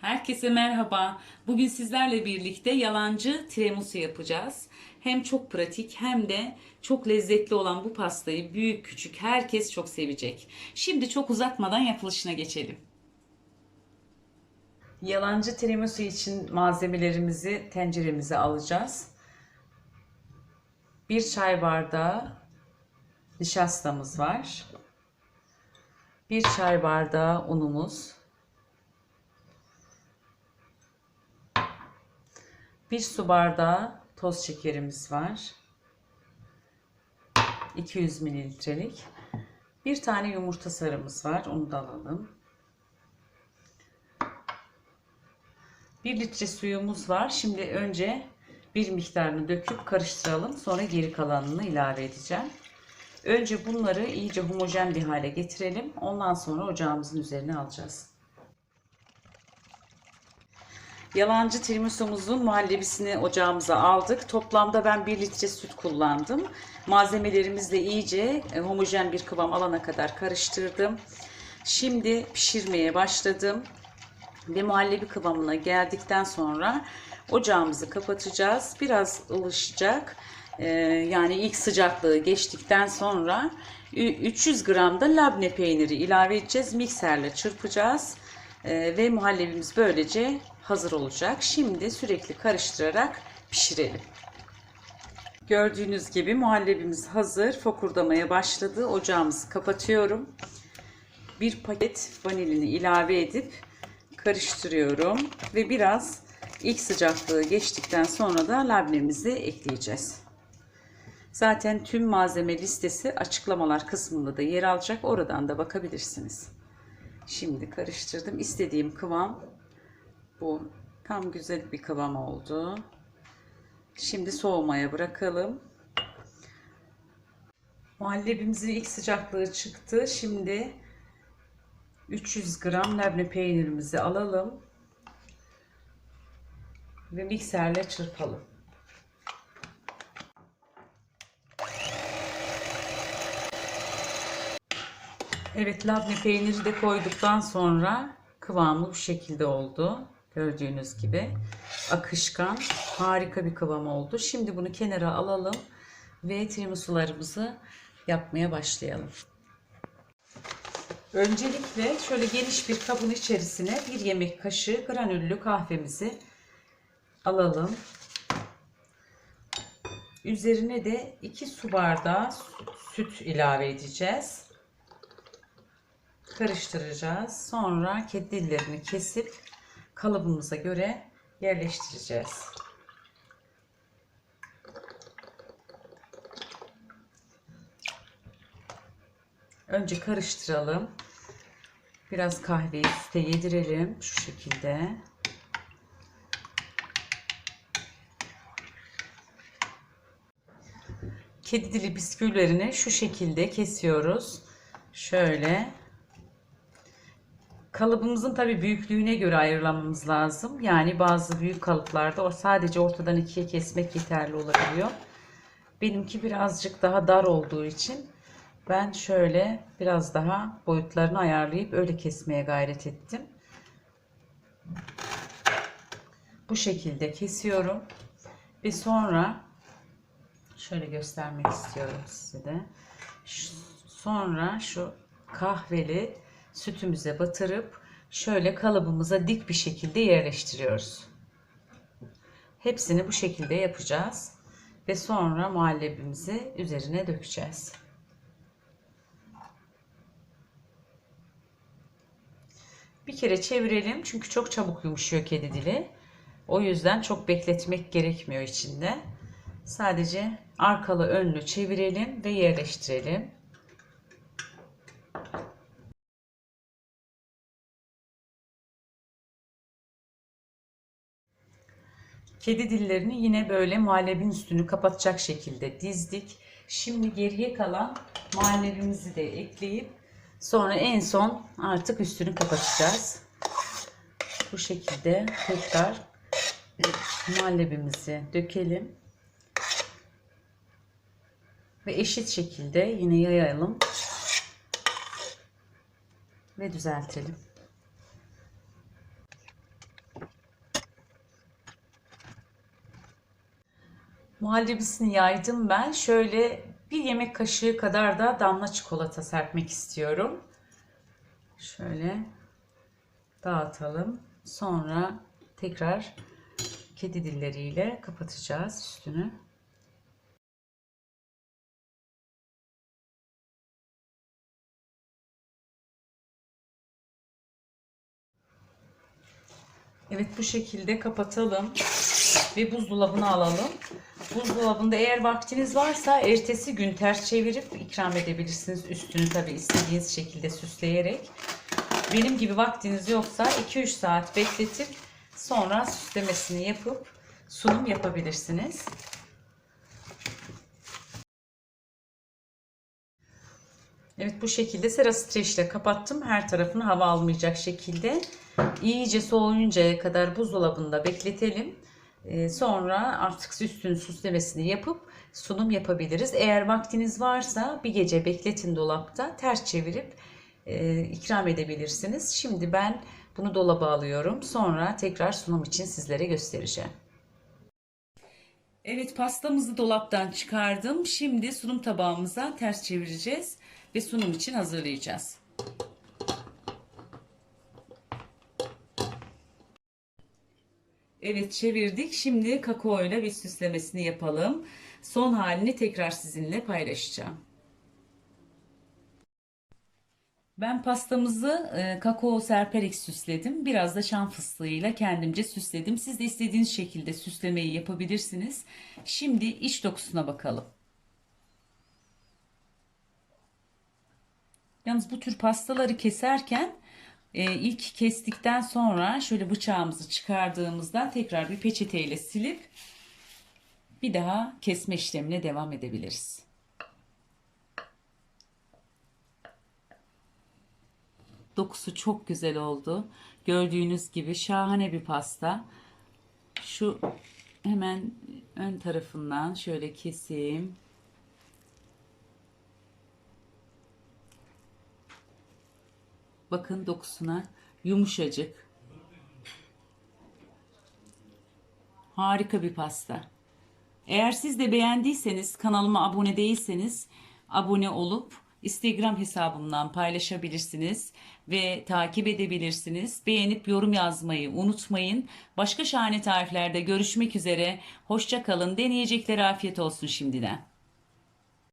Herkese merhaba. Bugün sizlerle birlikte yalancı tiramisu yapacağız. Hem çok pratik hem de çok lezzetli olan bu pastayı büyük küçük herkes çok sevecek. Şimdi çok uzatmadan yapılışına geçelim. Yalancı tiramisu için malzemelerimizi tenceremize alacağız. Bir çay bardağı nişastamız var. Bir çay bardağı unumuz. Bir su bardağı toz şekerimiz var. 200 mililitrelik. Bir tane yumurta sarımız var. Onu da alalım. 1 litre suyumuz var. Şimdi önce bir miktarını döküp karıştıralım. Sonra geri kalanını ilave edeceğim. Önce bunları iyice homojen bir hale getirelim. Ondan sonra ocağımızın üzerine alacağız. Yalancı tiramisumuzun muhallebisini ocağımıza aldık. Toplamda ben 1 litre süt kullandım. Malzemelerimizi de iyice e, homojen bir kıvam alana kadar karıştırdım. Şimdi pişirmeye başladım. Ve muhallebi kıvamına geldikten sonra ocağımızı kapatacağız. Biraz ılışacak. Ee, yani ilk sıcaklığı geçtikten sonra 300 gram da labne peyniri ilave edeceğiz. Mikserle çırpacağız. Ee, ve muhallebimiz böylece hazır olacak. Şimdi sürekli karıştırarak pişirelim. Gördüğünüz gibi muhallebimiz hazır. Fokurdamaya başladı. Ocağımızı kapatıyorum. Bir paket vanilini ilave edip karıştırıyorum. Ve biraz ilk sıcaklığı geçtikten sonra da labnemizi ekleyeceğiz. Zaten tüm malzeme listesi açıklamalar kısmında da yer alacak. Oradan da bakabilirsiniz. Şimdi karıştırdım. İstediğim kıvam bu. Tam güzel bir kıvam oldu. Şimdi soğumaya bırakalım. Muhallebimizin ilk sıcaklığı çıktı. Şimdi 300 gram labne peynirimizi alalım. Ve mikserle çırpalım. Evet labne peyniri de koyduktan sonra kıvamı bu şekilde oldu. Gördüğünüz gibi akışkan harika bir kıvam oldu. Şimdi bunu kenara alalım ve tiramisularımızı yapmaya başlayalım. Öncelikle şöyle geniş bir kabın içerisine bir yemek kaşığı granüllü kahvemizi alalım. Üzerine de 2 su bardağı süt ilave edeceğiz. Karıştıracağız. Sonra kedi dillerini kesip kalıbımıza göre yerleştireceğiz. Önce karıştıralım. Biraz kahveyi süte yedirelim şu şekilde. Kedi dili bisküvilerini şu şekilde kesiyoruz. Şöyle Kalıbımızın tabi büyüklüğüne göre ayırmamız lazım. Yani bazı büyük kalıplarda o sadece ortadan ikiye kesmek yeterli olabiliyor. Benimki birazcık daha dar olduğu için ben şöyle biraz daha boyutlarını ayarlayıp öyle kesmeye gayret ettim. Bu şekilde kesiyorum. Ve sonra şöyle göstermek istiyorum size de. Sonra şu kahveli sütümüze batırıp şöyle kalıbımıza dik bir şekilde yerleştiriyoruz. Hepsini bu şekilde yapacağız ve sonra muhallebimizi üzerine dökeceğiz. Bir kere çevirelim çünkü çok çabuk yumuşuyor kedi dili. O yüzden çok bekletmek gerekmiyor içinde. Sadece arkalı önlü çevirelim ve yerleştirelim. Kedi dillerini yine böyle muhallebin üstünü kapatacak şekilde dizdik. Şimdi geriye kalan muhallebimizi de ekleyip sonra en son artık üstünü kapatacağız. Bu şekilde tekrar muhallebimizi dökelim. Ve eşit şekilde yine yayalım. Ve düzeltelim. Muhallebisini yaydım ben. Şöyle bir yemek kaşığı kadar da damla çikolata serpmek istiyorum. Şöyle dağıtalım. Sonra tekrar kedi dilleriyle kapatacağız üstünü. Evet bu şekilde kapatalım ve buzdolabına alalım. Buzdolabında eğer vaktiniz varsa ertesi gün ters çevirip ikram edebilirsiniz. Üstünü tabi istediğiniz şekilde süsleyerek. Benim gibi vaktiniz yoksa 2-3 saat bekletip sonra süslemesini yapıp sunum yapabilirsiniz. Evet bu şekilde sera streçle kapattım. Her tarafını hava almayacak şekilde. İyice soğuyuncaya kadar buzdolabında bekletelim. Ee, sonra artık üstünü süslemesini yapıp sunum yapabiliriz. Eğer vaktiniz varsa bir gece bekletin dolapta ters çevirip e, ikram edebilirsiniz. Şimdi ben bunu dolaba alıyorum. Sonra tekrar sunum için sizlere göstereceğim. Evet pastamızı dolaptan çıkardım. Şimdi sunum tabağımıza ters çevireceğiz ve sunum için hazırlayacağız. Evet çevirdik. Şimdi kakao ile bir süslemesini yapalım. Son halini tekrar sizinle paylaşacağım. Ben pastamızı e, kakao serperek süsledim. Biraz da şan fıstığıyla kendimce süsledim. Siz de istediğiniz şekilde süslemeyi yapabilirsiniz. Şimdi iç dokusuna bakalım. Yalnız bu tür pastaları keserken e, ilk kestikten sonra şöyle bıçağımızı çıkardığımızda tekrar bir peçeteyle silip bir daha kesme işlemine devam edebiliriz. Dokusu çok güzel oldu. Gördüğünüz gibi şahane bir pasta. Şu hemen ön tarafından şöyle keseyim. Bakın dokusuna yumuşacık. Harika bir pasta. Eğer siz de beğendiyseniz kanalıma abone değilseniz abone olup Instagram hesabımdan paylaşabilirsiniz ve takip edebilirsiniz. Beğenip yorum yazmayı unutmayın. Başka şahane tariflerde görüşmek üzere. Hoşça kalın. Deneyeceklere afiyet olsun şimdiden.